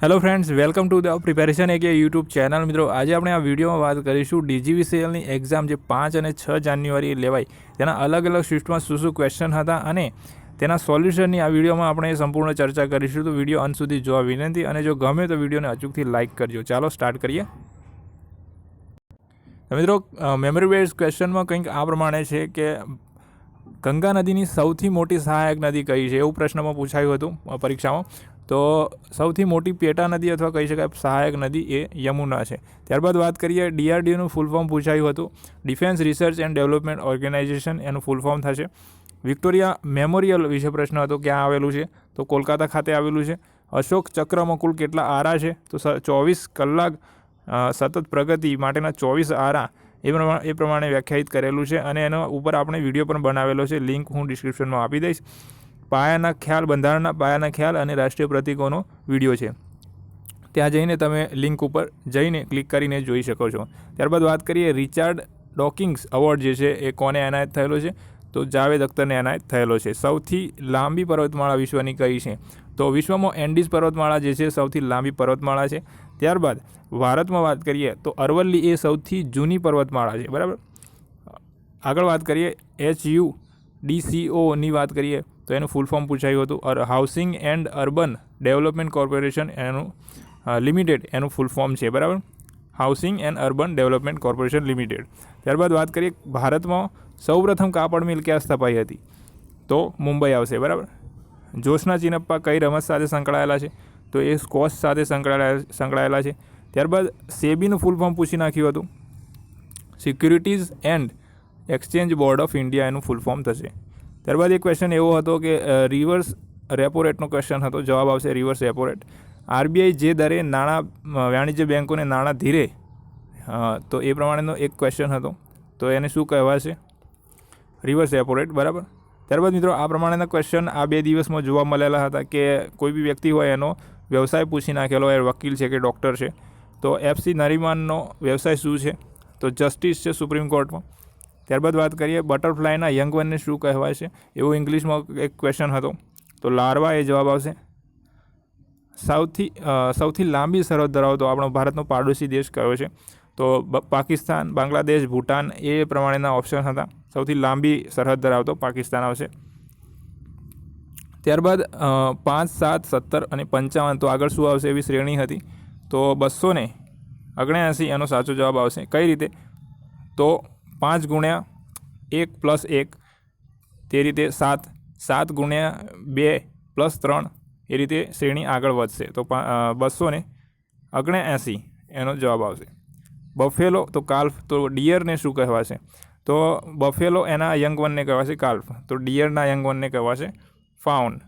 Hello friends welcome to the preparation એક YouTube channel મિત્રો, આજે આપણે આ વિડીયોમાં વાત કરીશું ડીજીવીસીએલની એક્ઝામ જે પાંચ અને છ જાન્યુઆરી લેવાય તેના અલગ અલગ શિફ્ટમાં શું શું ક્વેશ્ચન હતા અને તેના સોલ્યુશનની આ વિડીયોમાં આપણે સંપૂર્ણ ચર્ચા કરીશું. તો વીડિયો અંત સુધી જોવા વિનંતી અને જો ગમે તો વિડીયોને અચૂકથી લાઇક કરજો. ચાલો સ્ટાર્ટ કરીએ. મિત્રો મેમરી બેઝ ક્વેશ્ચનમાં કંઈક આ પ્રમાણે છે કે ગંગા નદીની સૌથી મોટી સહાયક નદી કઈ છે? એવું પ્રશ્નમાં પૂછાયું હતું પરીક્ષામાં. તો સૌથી મોટી પેટા નદી અથવા કહી શકાય સહાયક નદી એ યમુના છે. ત્યારબાદ વાત કરીએ ડીઆરડીઓનું ફૂલ ફોર્મ પૂછાયું હતું. Defence research and development organisation એનું ફૂલ ફોર્મ થશે. વિક્ટોરિયા મેમોરિયલ વિશે પ્રશ્ન હતો, ક્યાં આવેલું છે? તો કોલકાતા ખાતે આવેલું છે. અશોક ચક્રમાં કુલ કેટલા આરા છે? તો ચોવીસ કલાક સતત પ્રગતિ માટેના ચોવીસ આરા એ પ્રમાણે એ પ્રમાણે વ્યાખ્યાયિત કરેલું છે અને એનો ઉપર આપણે વીડિયો પણ બનાવેલો છે. લિંક હું ડિસ્ક્રિપ્શનમાં આપી દઈશ. પાયાના ખ્યાલ, બંધારણના પાયાના ખ્યાલ અને રાષ્ટ્રીય પ્રતિકોનો વીડિયો છે. ત્યાં જઈને તમે લિંક ઉપર જઈને ક્લિક કરીને જોઈ શકો છો. ત્યારબાદ વાત કરીએ રિચાર્ડ ડોકિંગ્સ એવોર્ડ જે છે એ કોને એનાયત થયેલો છે? તો જાવેદ અખ્તરને એનાયત થયેલો છે. સૌથી લાંબી પર્વતમાળા વિશ્વની કઈ છે? તો વિશ્વમાં એન્ડીઝ પર્વતમાળા જે છે સૌથી લાંબી પર્વતમાળા છે. ત્યારબાદ ભારતમાં વાત કરીએ તો અરવલ્લી એ સૌથી જૂની પર્વતમાળા છે. બરાબર? આગળ વાત કરીએ એચ યુ ડીસીઓની વાત કરીએ. તો એનું ફૂલ ફોર્મ પૂછાયું હતું. Housing and urban development corporation એનું લિમિટેડ એનું ફૂલ ફોર્મ છે, બરાબર? Housing and urban development corporation limited ત્યારબાદ વાત કરીએ, ભારતમાં સૌપ્રથમ કાપડ મિલ ક્યાં સ્થપાઈ હતી? તો મુંબઈ આવશે, બરાબર? જોશના ચિનપ્પા કઈ રમત સાથે સંકળાયેલા છે? તો એ સ્કોશ સાથે સંકળાયેલા સંકળાયેલા છે. ત્યારબાદ સેબીનું ફૂલ ફોર્મ પૂછી નાખ્યું હતું. Securities and exchange board of India એનું ફૂલ ફોર્મ થશે. ત્યારબાદ એક ક્વેશ્ચન એવો હતો કે રિવર્સ રેપો રેટનો ક્વેશ્ચન હતો. જવાબ આવશે રિવર્સ રેપો રેટ આરબીઆઈ જે દરે નાણાં વાણિજ્ય બેન્કોને નાણાં ધીરે તો એ પ્રમાણેનો એક ક્વેશ્ચન હતો. તો એને શું કહેવાશે રિવર્સ રેપો રેટ બરાબર? ત્યારબાદ મિત્રો, આ પ્રમાણેના ક્વેશ્ચન આ બે દિવસમાં જોવા મળેલા હતા કે, કોઈ બી વ્યક્તિ હોય એનો વ્યવસાય પૂછી નાખેલો હોય વકીલ છે કે ડૉક્ટર છે, તો એફસી નરીમાનનો વ્યવસાય શું છે? તો જસ્ટિસ છે સુપ્રીમ કોર્ટમાં ત્યારબાદ વાત કરીએ બટરફ્લાયના યંગ વનને શું કહેવાય છે? એવો ઇંગ્લિશમાં એક ક્વેશ્ચન હતો. તો લાર્વા એ જવાબ આવશે. સૌથી સૌથી લાંબી સરહદ ધરાવતો આપણો ભારતનો પાડોશી દેશ કયો છે? તો પાકિસ્તાન, બાંગ્લાદેશ, ભૂટાન એ પ્રમાણેના ઓપ્શન હતા. સૌથી લાંબી સરહદ ધરાવતો પાકિસ્તાન આવશે. ત્યારબાદ પાંચ, સાત, સત્તર અને પંચાવન, તો આગળ શું આવશે એવી શ્રેણી હતી? તો બસો ને ઓગણ્યાએંસી એનો સાચો જવાબ આવશે. કઈ રીતે? તો પાંચ ગુણ્યા એક પ્લસ એક, તે રીતે સાત સાત ગુણ્યા બે પ્લસ ત્રણ, એ રીતે શ્રેણી આગળ વધશે. તો બસો ને ઓગણએંસી એનો જવાબ આવશે. બફેલો તો કાલ્ફ, તો ડિયરને શું કહેવાશે? તો બફેલો એના યંગ વનને કહેવાશે કાલ્ફ, તો ડિયરના યંગ વનને કહેવાશે ફાઉન્ડ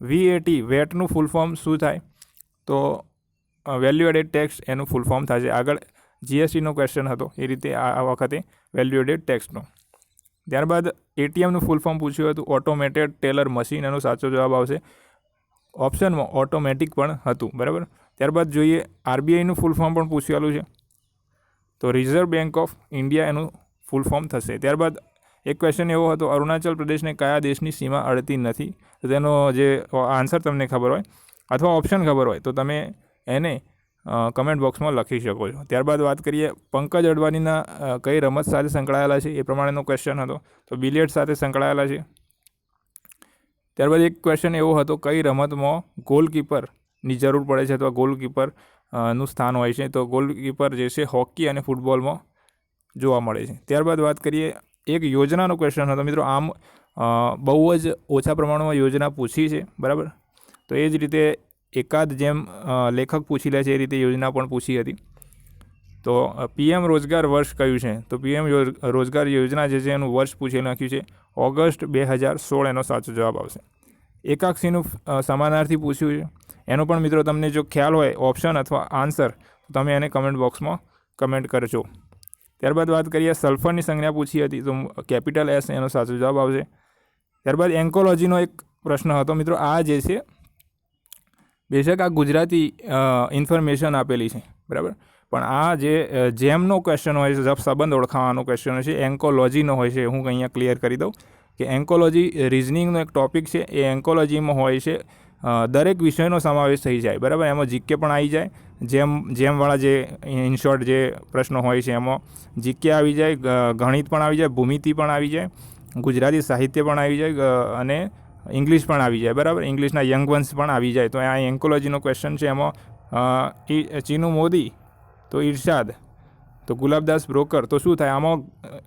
વીએટી વેટનું ફૂલ ફોર્મ શું થાય? તો વેલ્યુ એડેડ ટેક્સ એનું ફૂલ ફોર્મ થશે આગળ. જીએસટીનો ક્વેશ્ચન હતો, એ રીતે આ વખતે વેલ્યુ એડેડ ટેક્સનો ત્યારબાદ એટીએમનું ફૂલ ફોર્મ પૂછ્યું હતું ઓટોમેટેડ ટેલર મશીન એનો સાચો જવાબ આવશે. ઓપ્શનમાં ઓટોમેટિક પણ હતું, બરાબર? ત્યારબાદ જોઈએ, આરબીઆઈનું ફૂલ ફોર્મ પણ પૂછેલું છે. તો રિઝર્વ બેંક ઓફ ઇન્ડિયા એનું ફૂલ ફોર્મ થશે. ત્યારબાદ એક ક્વેશ્ચન એવો હતો, અરુણાચલ પ્રદેશને કયા દેશની સીમા અડતી નથી? તો તેનો જે આન્સર તમને ખબર હોય, અથવા ઓપ્શન ખબર હોય, તો તમે એને કમેન્ટ બોક્સમાં લખી શકો છો. ત્યારબાદ વાત કરીએ, પંકજ અડવાણીના કઈ રમત સાથે સંકળાયેલા છે એ પ્રમાણેનો ક્વેશ્ચન હતો. તો બિલિયર્ડ સાથે સંકળાયેલા છે. ત્યારબાદ એક ક્વેશ્ચન એવો હતો, કઈ રમતમાં ગોલકીપરની જરૂર પડે છે અથવા ગોલકીપરનું સ્થાન હોય છે? તો ગોલકીપર જે છે હોકી અને ફૂટબોલમાં જોવા મળે છે. ત્યારબાદ વાત કરીએ, એક યોજનાનો ક્વેશ્ચન હતો. મિત્રો, આમ બહુ જ ઓછા પ્રમાણમાં યોજના પૂછી છે. બરાબર? તો એ જ રીતે એકાદ જેમ લેખક પૂછી લે છે એ રીતે યોજના પણ પૂછી હતી. તો પીએમ રોજગાર વર્ષ કયું છે? તો પીએમ રોજગાર યોજના જે છે એનું વર્ષ પૂછી નાખ્યું છે. ઓગસ્ટ બે હજાર સોળ એનો સાચો જવાબ આવશે. એકાક્ષીનું સમાનાર્થી પૂછ્યું છે. એનો પણ મિત્રો તમને જો ખ્યાલ હોય, ઓપ્શન અથવા આન્સર, તો તમે એને કમેન્ટ બોક્સમાં કમેન્ટ કરજો. ત્યારબાદ વાત કરીએ, સલ્ફરની સંજ્ઞા પૂછી હતી, તો કેપિટલ એસ એનો સાચો જવાબ આવશે. ત્યારબાદ એન્કોલોજીનો એક પ્રશ્ન હતો. મિત્રો, આ જે છે બેશક આ ગુજરાતી ઇન્ફોર્મેશન આપેલી છે, બરાબર? પણ આ જે જેમનો ક્વેશ્ચન હોય છે, જબ સંબંધ ઓળખાવાનો ક્વેશ્ચન હોય છે, એન્કોલોજીનો હોય છે, હું અહીંયા ક્લિયર કરી દઉં કે એન્કોલોજી રિઝનિંગનો એક ટોપિક છે, એ એન્કોલોજીમાં હોય છે દરેક વિષયનો સમાવેશ થઈ જાય, બરાબર? એમાં જીકે પણ આવી જાય, જેમ, જેમવાળા જે ઇનશોર્ટ જે પ્રશ્નો હોય છે, એમાં જીકે આવી જાય ગણિત પણ આવી જાય, ભૂમિતિ પણ આવી જાય, ગુજરાતી સાહિત્ય પણ આવી જાય અને ઇંગ્લિશ પણ આવી જાય, બરાબર? ઇંગ્લિશના યંગ વન્સ પણ આવી જાય. તો આ એન્કોલોજીનો ક્વેશ્ચન છે. એમાં ચીનુ મોદી, તો ઇરશાદ તો ગુલાબદાસ બ્રોકર તો શું થાય? આમાં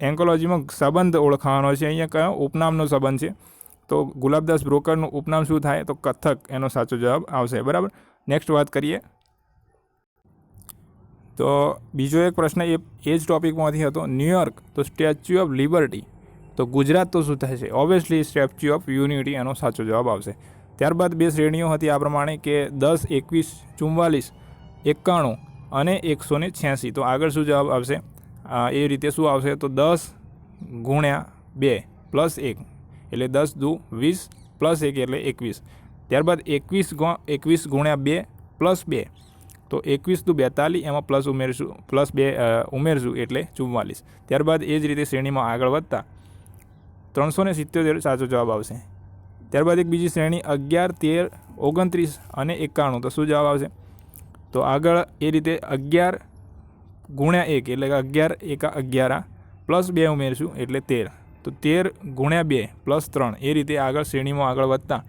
એન્કોલોજીમાં સંબંધ ઓળખાવાનો છે. અહીંયા કયો? ઉપનામનો સંબંધ છે. તો ગુલાબદાસ બ્રોકરનું ઉપનામ શું થાય? તો કથક. એનો સાચો જવાબ આવશે. બરાબર? નેક્સ્ટ વાત કરીએ. તો બીજો એક પ્રશ્ન એ એ જ ટોપિકમાંથી હતો. ન્યુયોર્ક તો સ્ટેચ્યુ ઓફ લિબર્ટી તો ગુજરાત તો શું થશે? ઓબ્વિયસલી સ્ટેચ્યુ ઓફ યુનિટી એનો સાચો જવાબ આવશે. ત્યારબાદ બે શ્રેણીઓ હતી આ પ્રમાણે કે દસ, એકવીસ ચુમ્માલીસ એકાણું અને એકસો ને છ્યાસી. તો આગળ શું જવાબ આવશે? એ રીતે શું આવશે? તો દસ ગુણ્યા બે પ્લસ એક એટલે દસ દુ વીસ પ્લસ એક એટલે એકવીસ. ત્યારબાદ એકવીસ એકવીસ ગુણ્યા બે પ્લસ બે. તો એકવીસ દુ બેતાલીસ, એમાં પ્લસ ઉમેરશું, પ્લસ બે ઉમેરશું એટલે ચુમ્માલીસ ત્યારબાદ એ જ રીતે શ્રેણીમાં આગળ વધતા ત્રણસો ને સિત્તોતેર સાચો જવાબ આવશે. ત્યારબાદ એક બીજી શ્રેણી, અગિયાર, તેર, ઓગણત્રીસ અને એકાણું. તો શું જવાબ આવશે? તો આગળ એ રીતે અગિયાર ગુણ્યા એક, એટલે કે અગિયાર એકા અગિયાર પ્લસ બે ઉમેરશું, એટલે તેર. તો તેર ગુણ્યા બે પ્લસ ત્રણ, એ રીતે આગળ શ્રેણીમાં આગળ વધતા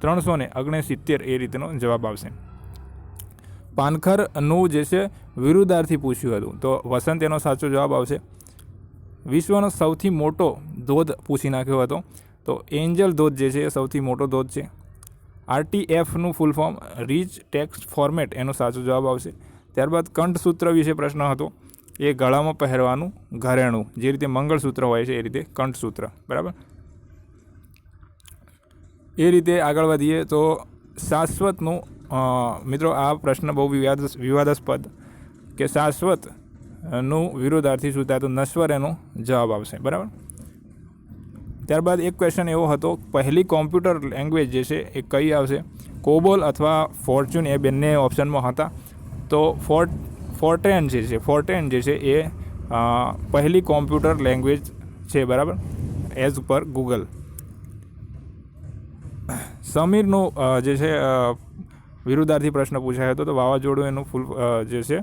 ત્રણસો ને ઓગણસિત્તેર એ રીતનો જવાબ આવશે. પાનખરનું જે છે, વિરુદ્ધાર્થી પૂછ્યું હતું. તો વસંત એનો સાચો જવાબ આવશે. વિશ્વનો સૌથી મોટો ધોધ પૂછી નાખ્યો હતો. તો એન્જલ ધોધ જે છે એ સૌથી મોટો ધોધ છે. આરટીએફનું full form rich text format એનો સાચો જવાબ આવશે. ત્યારબાદ કંઠસૂત્ર વિશે પ્રશ્ન હતો. એ ગળામાં પહેરવાનું ઘરેણું, જે રીતે મંગળસૂત્ર હોય છે એ રીતે કંઠસૂત્ર, બરાબર? એ રીતે આગળ વધીએ તો શાશ્વતનું મિત્રો આ પ્રશ્ન બહુ વિવાદ, વિવાદાસ્પદ કે શાશ્વતનું વિરોધાર્થી શું થાય તો નશ્વર એનો જવાબ આવશે, બરાબર? ત્યારબાદ એક ક્વેશ્ચન એવો હતો, પહેલી કોમ્પ્યુટર લેંગ્વેજ જે છે એ કઈ આવશે? કોબોલ અથવા ફોર્ચ્યુન એ બંને ઓપ્શનમાં હતા. તો ફોર્ટ ફોર્ટેન જે છે ફોર્ટેન જે છે એ પહેલી કોમ્પ્યુટર લેંગ્વેજ છે, બરાબર? એઝ પર ગૂગલ સમીરનું જે છે વિરુદ્ધાર્થી પ્રશ્ન પૂછાયો હતો, તો વાવાઝોડું એનું ફૂલ જે છે,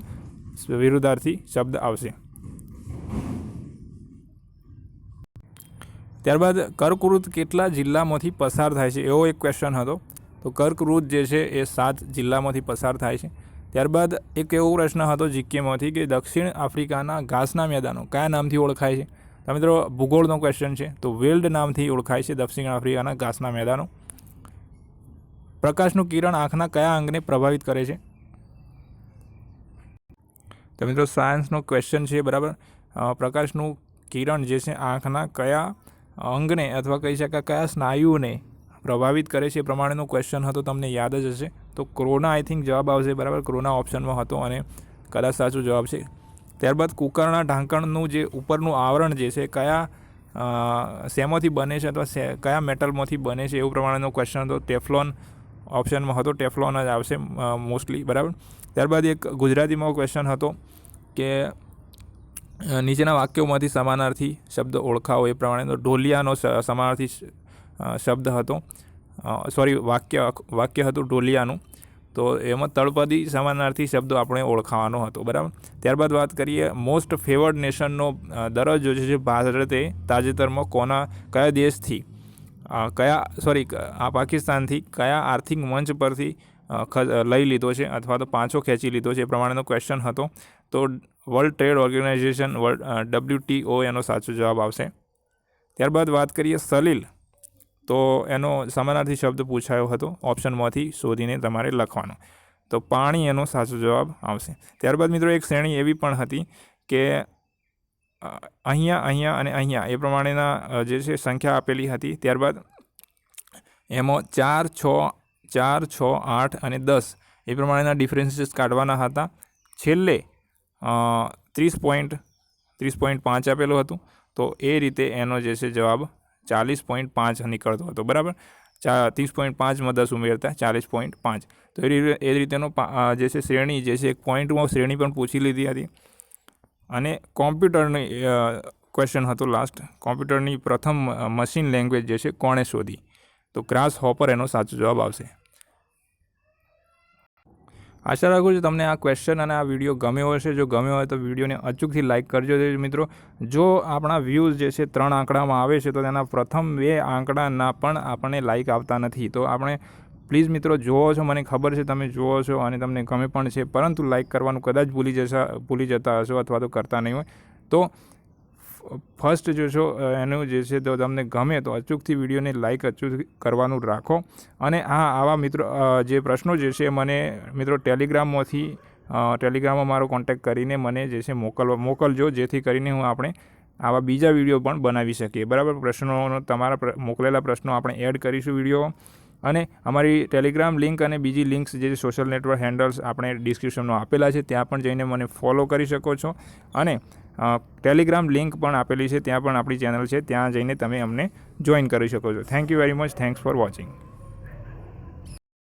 વિરુદ્ધાર્થી શબ્દ આવશે. ત્યારબાદ કર્કવૃત કેટલા જિલ્લામાંથી પસાર થાય છે? એવો એક ક્વેશ્ચન હતો. તો કર્કવૃત જે છે, એ સાત જિલ્લામાંથી પસાર થાય છે. ત્યારબાદ એક એવો પ્રશ્ન હતો જીકેમાંથી કે દક્ષિણ આફ્રિકાના ઘાસના મેદાનો કયા નામથી ઓળખાય છે? તો મિત્રો, ભૂગોળનો ક્વેશ્ચન છે. તો વેલ્ડ નામથી ઓળખાય છે દક્ષિણ આફ્રિકાના ઘાસના મેદાનો. પ્રકાશનું કિરણ આંખના કયા અંગને પ્રભાવિત કરે છે? તો મિત્રો સાયન્સનો ક્વેશ્ચન છે, બરાબર? પ્રકાશનું કિરણ જે છે, આંખના કયા અંગને અથવા કહી શકાય કયા સ્નાયુઓને પ્રભાવિત કરે છે એ પ્રમાણેનો ક્વેશ્ચન હતો, તમને યાદ જ હશે. તો ક્રોના આઈ થિંક જવાબ આવશે, બરાબર? ક્રોના ઓપ્શનમાં હતો અને કદાચ સાચો જવાબ છે. ત્યારબાદ કુકરના ઢાંકણનું જે ઉપરનું આવરણ જે છે, કયા શેમાંથી બને છે અથવા કયા મેટલમાંથી બને છે એવું પ્રમાણેનો ક્વેશ્ચન હતો. ટેફલોન ઓપ્શનમાં હતો, ટેફલોન જ આવશે મોસ્ટલી, બરાબર? ત્યારબાદ એક ગુજરાતીમાં ક્વેશ્ચન હતો કે નીચેના વાક્યોમાંથી સમાનાર્થી શબ્દ ઓળખાવો એ પ્રમાણે. તો ઢોલિયાનો સમાનાર્થી શબ્દ હતો. સોરી વાક્ય વાક્ય હતું ઢોલિયાનું. તો એમાં તળપદી સમાનાર્થી શબ્દો આપણે ઓળખાવાનો હતો. બરાબર? ત્યારબાદ વાત કરીએ મોસ્ટ ફેવર્ડ નેશનનો દરજ્જો છે ભારતે તાજેતરમાં કોના, કયા દેશથી કયા સોરી આ પાકિસ્તાનથી કયા આર્થિક મંચ પરથી લઈ લીધો છે અથવા તો પાછો ખેંચી લીધો છે એ પ્રમાણેનો ક્વેશ્ચન હતો. તો world trade organisation, world WTO એનો સાચો જવાબ આવશે. ત્યારબાદ વાત કરીએ સલીલ, તો એનો સમાનાર્થી શબ્દ પૂછાયો હતો ઓપ્શનમાંથી શોધીને તમારે લખવાનો. તો પાણી એનો સાચો જવાબ આવશે. ત્યારબાદ મિત્રો એક શ્રેણી એવી પણ હતી કે અહીંયા અહીંયા અને અહીંયા એ પ્રમાણેના જે છે સંખ્યા આપેલી હતી. ત્યારબાદ એમાં ચાર, છ ચાર, છ, આઠ અને દસ એ પ્રમાણેના ડિફરન્સીસ કાઢવાના હતા. છેલ્લે ત્રીસ પોઈન્ટ ત્રીસ પોઈન્ટ પાંચ આપેલું હતું. તો એ રીતે એનો જે છે જવાબ ચાલીસ પોઈન્ટ પાંચ નીકળતો હતો. બરાબર? ચા, ત્રીસ પોઈન્ટ પાંચમાં દસ ઉમેરતા ચાલીસ પોઈન્ટ પાંચ. તો એ એ રીતેનો જે છે શ્રેણી, જે છે એક પોઈન્ટમાં શ્રેણી પણ પૂછી લીધી હતી. અને કોમ્પ્યુટરની ક્વેશ્ચન હતો લાસ્ટ કોમ્પ્યુટરની પ્રથમ મશીન લેંગ્વેજ જે છે કોણે શોધી? તો ક્રાસ હોપર એનો સાચો જવાબ આવશે. આશા રાખું છું તમને આ ક્વેશ્ચન અને આ વીડિયો ગમ્યો હશે. જો ગમ્યો હોય તો વિડીયોને અચૂકથી લાઇક કરજો મિત્રો. જો આપણા વ્યૂઝ જે છે ત્રણ આંકડામાં આવે છે, તો તેના પ્રથમ બે આંકડાના પણ આપણને લાઇક આવતા નથી. તો આપણે પ્લીઝ મિત્રો જુઓ છો, મને ખબર છે, તમે જુઓ છો અને તમને ગમે પણ છે, પરંતુ લાઇક કરવાનું કદાચ ભૂલી જશા, ભૂલી જતા હશો અથવા તો કરતા નહીં હોય. તો ફર્સ્ટ જોશો એનું જે છે તો તમને ગમે તો અચૂકથી વિડીયોને લાઇક અચૂક કરવાનું રાખો. અને હા આવા મિત્રો જે પ્રશ્નો જે છે મને, મિત્રો ટેલિગ્રામમાંથી ટેલિગ્રામમાં મારો કોન્ટેક્ટ કરીને મને જે છે મોકલવા, મોકલજો, જેથી કરીને હું આપણે આવા બીજા વીડિયો પણ બનાવી શકીએ. બરાબર? પ્રશ્નોનો, તમારા મોકલેલા પ્રશ્નો આપણે એડ કરીશું વીડિયો. અને અમારી ટેલિગ્રામ લિંક અને બીજી લિંક્સ જે સોશિયલ નેટવર્ક હેન્ડલ્સ આપણે ડિસ્ક્રિપ્શનમાં આપેલા છે, ત્યાં પણ જઈને મને ફોલો કરી શકો છો. અને ટેલિગ્રામ લિંક પણ આપેલી છે, ત્યાં પણ આપણી ચેનલ છે, ત્યાં જઈને તમે અમને જોઈન કરી શકો છો. Thank you very much thanks for watching